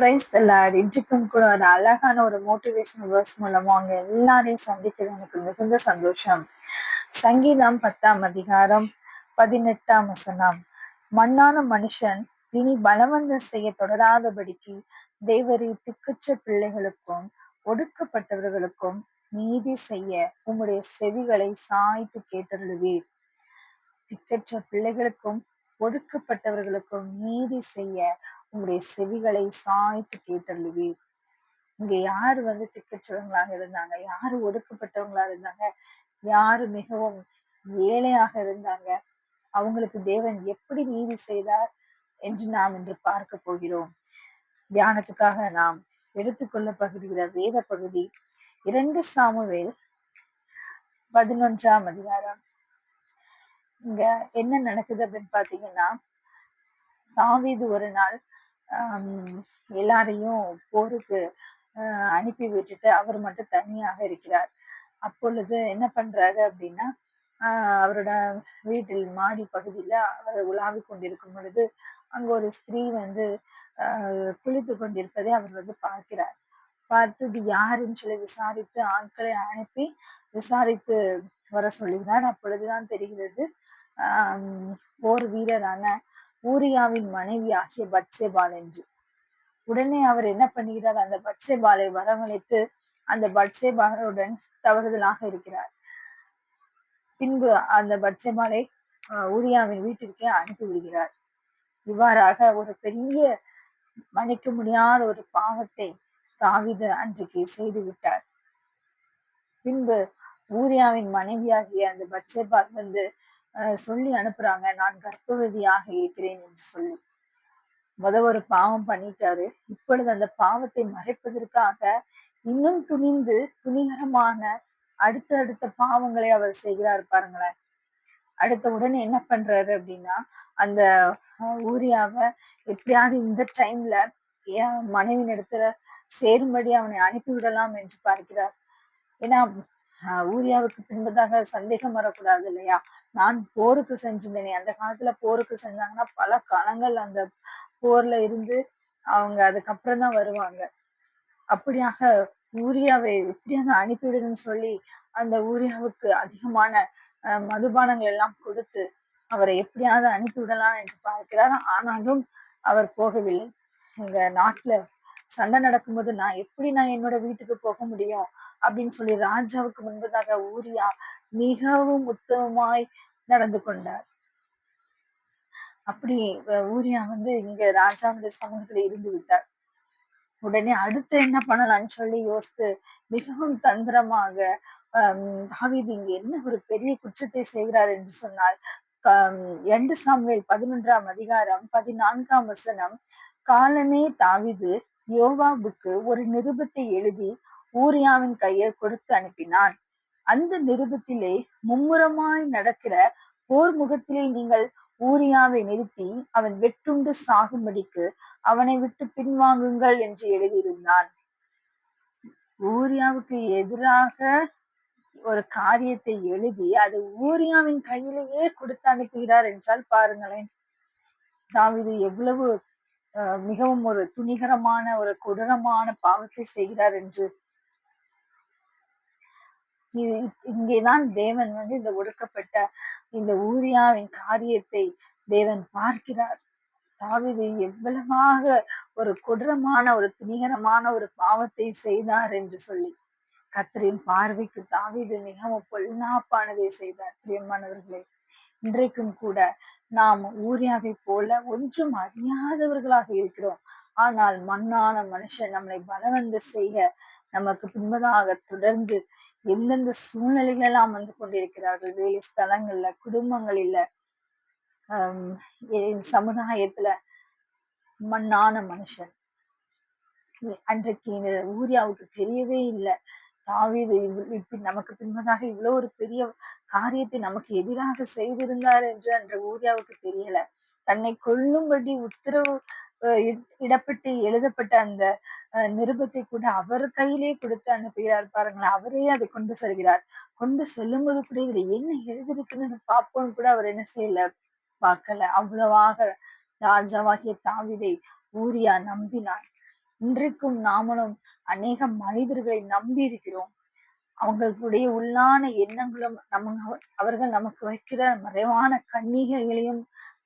Price தல்லாட் இன்றைக்கும் கூட ஒரு அழகான ஒரு மோட்டிவேஷன் வேர்ஸ் மூலமா அவங்க எல்லாரையும் சந்திக்கிறது எனக்கு மிகுந்த சந்தோஷம். சங்கீதம் பத்தாம் அதிகாரம் பதினெட்டாம் வசனம். மண்ணான மனுஷன் இனி பலவந்தம் செய்ய தொடராதபடிக்கு தேவரி திக்கற்ற பிள்ளைகளுக்கும் ஒடுக்கப்பட்டவர்களுக்கும் நீதி செய்ய உம்முடைய செவிகளை சாய்த்து கேட்டருளுவீர். திக்கற்ற பிள்ளைகளுக்கும் ஒடுக்கப்பட்டவர்களுக்கும் நீதி செய்ய உங்களுடைய செவிகளை சாய்த்து கேட்டருளுவீர். இங்க யாரு வந்து திக்கற்றவங்களாக இருந்தாங்க? யாரு ஒடுக்கப்பட்டவங்களா இருந்தாங்க? யாரு மிகவும் ஏழையாக இருந்தாங்க? அவங்களுக்கு தேவன் எப்படி நீதி செய்தார் என்று நாம் இன்று பார்க்க போகிறோம். தியானத்துக்காக நாம் எடுத்துக்கொள்ள பகுதிகிற வேத பகுதி இரண்டு சாமுவேல் பதினொன்றாம் அதிகாரம். இங்க என்ன நடக்குது அப்படின்னு பாத்தீங்கன்னா தாவீது ஒரு நாள் எல்லாரையும் போருக்கு அனுப்பி விட்டுட்டு அவர் மட்டும் தனியாக இருக்கிறார். அப்பொழுது என்ன பண்றாரு அப்படின்னா அவரோட வீட்டில் மாடி பகுதியில் அவர் உலாவி கொண்டிருக்கும் பொழுது அங்கே ஒரு ஸ்திரீ வந்து குளித்து கொண்டிருப்பதை அவர் வந்து பார்க்கிறார். பார்த்து இது யாருன்னு சொல்லி விசாரித்து ஆட்களை அனுப்பி விசாரித்து வர சொல்லுகிறார் அப்பொழுதுதான் தெரிகிறது போர் வீரரான ஊரியாவின் மனைவி ஆகிய பட்சேபால் என்று. உடனே அவர் என்ன பண்ணுகிறார்? அந்த பட்சேபாலை வரவழைத்து அந்த பட்சேபாலுடன் தவறுதலாக இருக்கிறார். பின்பு அந்த பட்சேபாலை ஊரியாவின் வீட்டிற்கே அனுப்பிவிடுகிறார் இவ்வாறாக ஒரு பெரிய மன்னிக்க முடியாத ஒரு பாவத்தை தாவித அன்றைக்கு செய்து விட்டார். பின்பு ஊரியாவின் மனைவியாகிய அந்த பட்சேபால் வந்து சொல்லி அனுப்புறாங்க. நான் கர்ப்பவதியாக இருக்கிறேன் என்று சொல்லி. முத ஒரு பாவம் பண்ணிட்டாரு. இப்பொழுது அந்த பாவத்தை மறைப்பதற்காக இன்னும் துணிந்து துணிகரமான அடுத்த அடுத்த பாவங்களை அவர் செய்கிறார் பாருங்களேன். அடுத்த உடனே என்ன பண்றாரு அப்படின்னா அந்த ஊரியாவ எப்படியாவது இந்த டைம்ல மனைவி மனைவின் இடத்துல சேரும்படி அவனை அனுப்பிவிடலாம் என்று பார்க்கிறார். ஏன்னா ஊரியாவுக்கு பின்பதாக சந்தேகம் வரக்கூடாது இல்லையா? நான் போருக்கு செஞ்சிருந்தேனே. அந்த காலத்துல போருக்கு செஞ்சாங்கன்னா பல காலங்கள் அந்த போர்ல இருந்து அவங்க அதுக்கப்புறம் தான் வருவாங்க. அப்படியாக ஊரியாவை எப்படியாவது அனுப்பிவிடுன்னு சொல்லி அந்த ஊரியாவுக்கு அதிகமான மதுபானங்கள் எல்லாம் கொடுத்து அவரை எப்படியாவது அனுப்பிவிடலாம் என்று பார்க்கிறார். ஆனாலும் அவர் போகவில்லை. எங்க நாட்டுல சண்டை நடக்கும்போது நான் எப்படி நான் என்னோட வீட்டுக்கு போக முடியும்? அப்படின்னு சொல்லி ராஜாவுக்கு முன்பதாக ஊரியா மிகவும் உத்தமமாய் நடந்து கொண்டார். அப்படி ஊரியா வந்து இங்க ராஜாவுடைய சமூகத்துல இருந்து விட்டார். உடனே அடுத்து என்ன பண்ணலாம்னு சொல்லி யோசித்து மிகவும் தந்திரமாக தாவிது இங்க என்ன ஒரு பெரிய குற்றத்தை செய்கிறார் என்று சொன்னால் இரண்டு சாமுவேல் பதினொன்றாம் அதிகாரம் பதினான்காம் வசனம் காலமே தாவிது யோவாவுக்கு ஒரு நிருபத்தை எழுதி ஊரியாவின் கையில் கொடுத்து அனுப்பினான். அந்த நிருபத்திலே மும்முரமாய் நடக்கிற போர் முகத்திலே நீங்கள் ஊரியாவை நிறுத்தி அவன் வெட்டுண்டு சாகும்படிக்கு அவனை விட்டு பின்வாங்குங்கள் என்று எழுதியிருந்தான். ஊரியாவுக்கு எதிராக ஒரு காரியத்தை எழுதி அது ஊரியாவின் கையிலேயே கொடுத்து அனுப்புகிறார் என்றால் பாருங்களேன். தாவிது எவ்வளவு மிகவும் ஒரு துணிகரமான ஒரு கொடூரமான பாவத்தை செய்கிறார் என்று இது இங்கேதான் தேவன் வந்து இந்த ஒடுக்கப்பட்ட இந்த ஊரியாவின் காரியத்தை தேவன் பார்க்கிறார். தாவிது எவ்வளவாக ஒரு கொடூரமான ஒரு துணிகரமான ஒரு பாவத்தை செய்தார் என்று சொல்லி. கத்தரின் பார்வைக்கு தாவிது மிகவும் பொல்லாப்பானதை செய்தார். பிரியமானவர்களே இன்றைக்கும் கூட நாம் ஊரியாவை போல ஒன்றும் அறியாதவர்களாக இருக்கிறோம். ஆனால் மண்ணான மனுஷன் நம்மளை பலவந்து செய்ய நமக்கு பின்பதாக தொடர்ந்து எந்தெந்த சூழ்நிலைகள் எல்லாம் வந்து கொண்டிருக்கிறார்கள்? வேலை ஸ்தலங்கள்ல குடும்பங்களில சமுதாயத்துல மண்ணான மனுஷன். அன்றைக்கு இந்த ஊரியாவுக்கு தெரியவே இல்லை. தாவீது நமக்கு பின்பதாக இவ்வளவு ஒரு பெரிய காரியத்தை நமக்கு எதிராக செய்திருந்தார் என்று அன்ற ஊரியாவுக்கு தெரியல. தன்னை கொல்லும்படி உத்தரவு இடப்பட்டு எழுதப்பட்ட அந்த நிருபத்தை கூட அவர் கையிலே கொடுத்து அனுப்புகிறார் பாருங்களேன். அவரே அதை கொண்டு செல்கிறார். கொண்டு செல்லும் போது கூட இதுல என்ன எழுதிருக்குன்னு பார்ப்போம்னு கூட அவர் என்ன செய்யல பார்க்கல. அவ்வளவாக ராஜாவாகிய தாவிதை ஊரியா நம்பினார் இன்றைக்கும் நாமளும் அநேக மனிதர்களை நம்பி இருக்கிறோம். அவங்களுடைய உள்ளான எண்ணங்களும் நம்ம அவர்கள் நமக்கு வைக்கிற மறைவான கன்னிகைகளையும்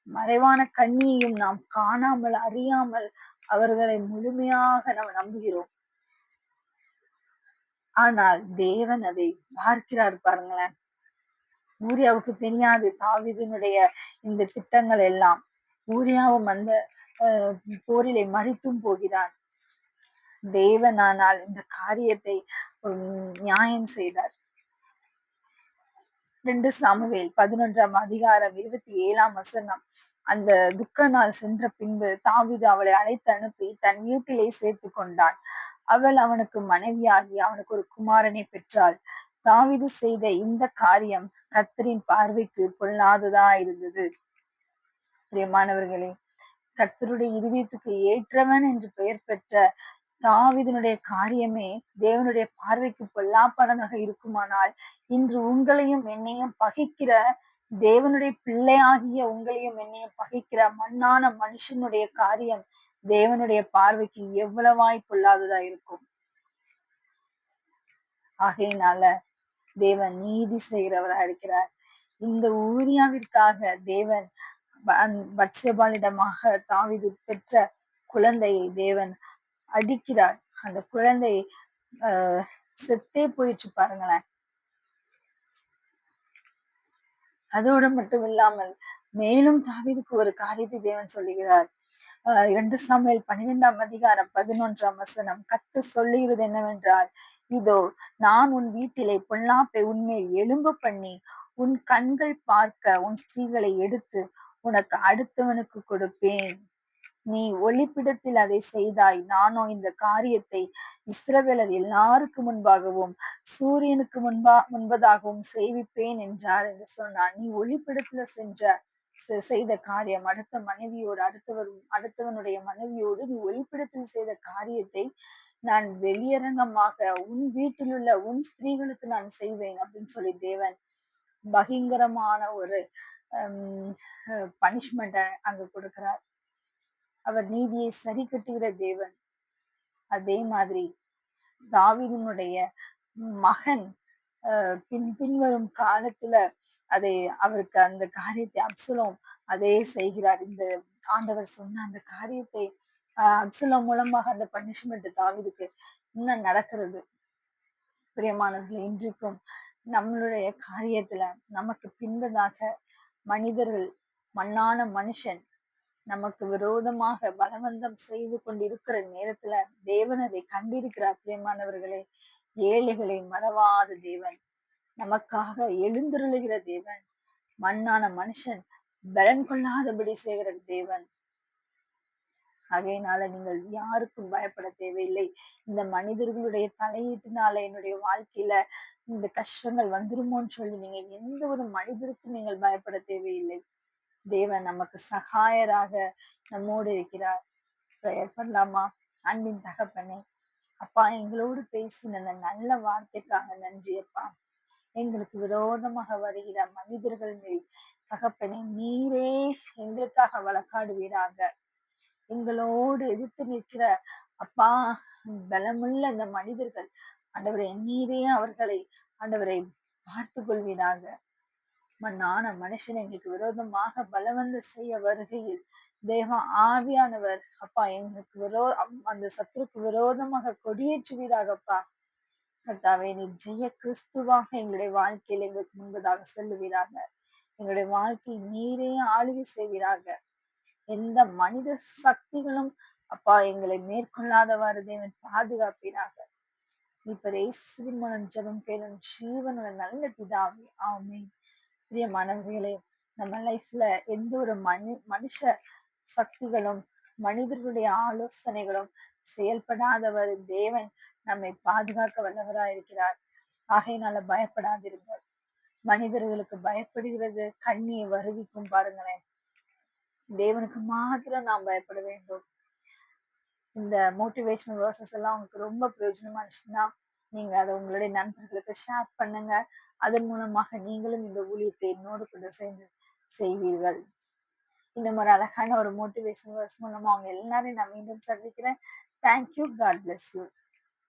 மறைவான கண்ணியையும் நாம் காணாமல் அறியாமல் அவர்களை முழுமையாக நாம் நம்புகிறோம். ஆனால் தேவன் அதை பார்க்கிறார் பாருங்களேன். ஊரியாவுக்கு தெரியாது தாவிதனுடைய இந்த திட்டங்கள் எல்லாம். ஊரியாவும் அந்த போரிலை மறித்தும் போகிறான். தேவனானால் இந்த காரியத்தை நியாயம் செய்தார். ரெண்டு சாமுவேல் பதினொன்றாம் அதிகாரம் இருபத்தி ஏழாம் வசனம். அந்த துக்க நாள் சென்ற பின்பு தாவிது அவளை அழைத்து அனுப்பி தன் வீட்டிலே சேர்த்து கொண்டான். அவள் அவனுக்கு மனைவியாகி அவனுக்கு ஒரு குமாரனை பெற்றாள். தாவிது செய்த இந்த காரியம் கத்தரின் பார்வைக்கு பொல்லாததா இருந்தது. பிரியமானவர்களே கத்தருடைய இருதயத்துக்கு ஏற்றவன் என்று பெயர் பெற்ற தாவிதனுடைய காரியமே தேவனுடைய பார்வைக்கு பொல்லாப்பனதாக இருக்குமானால் இன்று உங்களையும் என்னையும் பகைக்கிற தேவனுடைய பிள்ளையாகிய உங்களையும் என்னையும் பகைக்கிற மண்ணான மனுஷனுடைய காரியம் தேவனுடைய பார்வைக்கு எவ்வளவாய் பொல்லாததா இருக்கும்? ஆகையினால தேவன் நீதி செய்கிறவரா இருக்கிறார். இந்த ஊரியாவிற்காக தேவன் பட்சபாலிடமாக தாவிது பெற்ற குழந்தையை தேவன் அடிக்கிறார். அந்த குழந்தை செத்தே போயிட்டு பாருங்களேன். அதோடு மட்டும் இல்லாமல் மேலும் தாவிதுக்கு ஒரு காரியத்தை தேவன் சொல்லுகிறார். இரண்டு சமையல் பன்னிரெண்டாம் அதிகாரம் பதினொன்றாம் வசனம் கத்து சொல்லுகிறது என்னவென்றால் இதோ நான் உன் வீட்டிலே பொல்லாப்பை உன்மேல் எலும்பு பண்ணி உன் கண்கள் பார்க்க உன் ஸ்திரீகளை எடுத்து உனக்கு அடுத்தவனுக்கு கொடுப்பேன். நீ ஒளிப்பிடத்தில் அதை செய்தாய். நானோ இந்த காரியத்தை இஸ்ரவேலர் எல்லாருக்கு முன்பாகவும் சூரியனுக்கு முன்பா முன்பதாகவும் செய்விப்பேன் என்றார் என்று சொன்னான். நீ ஒளிப்பிடத்துல சென்ற செய்த காரியம் அடுத்த மனைவியோடு அடுத்தவர் அடுத்தவனுடைய மனைவியோடு நீ ஒளிப்பிடத்தில் செய்த காரியத்தை நான் வெளியரங்கமாக உன் வீட்டில் உள்ள உன் ஸ்திரீகளுக்கு நான் செய்வேன் அப்படின்னு சொல்லி தேவன் பகிங்கரமான ஒரு பனிஷ்மெண்ட அங்க கொடுக்கிறார். அவர் நீதியை சரி கட்டுகிற தேவன். அதே மாதிரி தாவிதனுடைய மகன் பின் பின்வரும் காலத்துல அதை அவருக்கு அந்த காரியத்தை அப்சலோம் அதே செய்கிறார். இந்த ஆண்டவர் சொன்ன அந்த காரியத்தை அப்சலோம் மூலமாக அந்த பனிஷ்மெண்ட் தாவிதுக்கு இன்னும் நடக்கிறது. பிரியமானவர்கள் இன்றைக்கும் நம்மளுடைய காரியத்துல நமக்கு பின்பதாக மனிதர்கள் மண்ணான மனுஷன் நமக்கு விரோதமாக பலவந்தம் செய்து கொண்டிருக்கிற நேரத்துல தேவன் அதை கண்டிருக்கிறார் பிரியமானவர்களே. ஏழைகளை மறவாத தேவன். நமக்காக எழுந்திருளுகிற தேவன். மண்ணான மனுஷன் பலன் கொள்ளாதபடி செய்கிற தேவன். ஆகையினால நீங்கள் யாருக்கும் பயப்பட தேவையில்லை. இந்த மனிதர்களுடைய தலையீட்டினால என்னுடைய வாழ்க்கையில இந்த கஷ்டங்கள் வந்துருமோன்னு சொல்லி நீங்க எந்த ஒரு மனிதருக்கும் நீங்கள் பயப்பட தேவையில்லை. தேவன் நமக்கு சகாயராக நம்மோடு இருக்கிறார். ப்ரேயர் பண்ணலாமா? அன்பின் தகப்பனே அப்பா எங்களோடு பேசின அந்த நல்ல வார்த்தைக்காக நன்றி அப்பா. எங்களுக்கு விரோதமாக வருகிற மனிதர்கள் மேல் தகப்பனே நீரே எங்களுக்காக வழக்காடுவீராக. எங்களோடு எதிர்த்து நிற்கிற அப்பா பலமுள்ள அந்த மனிதர்கள் ஆண்டவரை நீரே அவர்களை ஆண்டவரை பார்த்து கொள்வீராக மண்ணான மனுஷன் எங்களுக்கு விரோதமாக பலவந்த செய்ய வருகையில் தேவ ஆவியானவர் அப்பா எங்களுக்கு விரோ அந்த சத்துருக்கு விரோதமாக கொடியேற்றுவீராகப்பா. கர்த்தாவே நீ ஜெய கிறிஸ்துவாக எங்களுடைய வாழ்க்கையில் எங்களுக்கு முன்பதாக செல்லுவீராக. எங்களுடைய வாழ்க்கை நீரே ஆளுகை செய்வீராக. எந்த மனித சக்திகளும் அப்பா எங்களை மேற்கொள்ளாதவாறு தேவன் பாதுகாப்பீராக. இப்ப இயேசுவின் ஜபம் கேளும் ஜீவனோட நல்ல பிதாவே ஆமே பிரியமானவர்களே நம்ம லைஃப்ல எந்த ஒரு மனு மனுஷ சக்திகளும் மனிதர்களுடைய ஆலோசனைகளும் செயல்படாதவர் தேவன் நம்மை பாதுகாக்க வல்லவராயிருக்கிறார் ஆகையினால பயப்படாதிருங்கள். மனிதர்களுக்கு பயப்படுகிறது கண்ணியை வருவிக்கும் பாருங்களேன். தேவனுக்கு மாத்திரம் நாம் பயப்பட வேண்டும். இந்த மோட்டிவேஷனல் வேர்சஸ் எல்லாம் உங்களுக்கு ரொம்ப பிரயோஜனமா இருந்துச்சுன்னா நீங்க அதை உங்களுடைய நண்பர்களுக்கு ஷேர் பண்ணுங்க. அதன் மூலமாக நீங்களும் இந்த ஊழியத்தை என்னோடு கூட சேர்ந்து செய்வீர்கள். இந்த மாதிரி அழகான ஒரு மோட்டிவேஷன் வேர்ஸ் மூலமா அவங்க எல்லாரையும் நான் மீண்டும் சந்திக்கிறேன். Thank you God bless you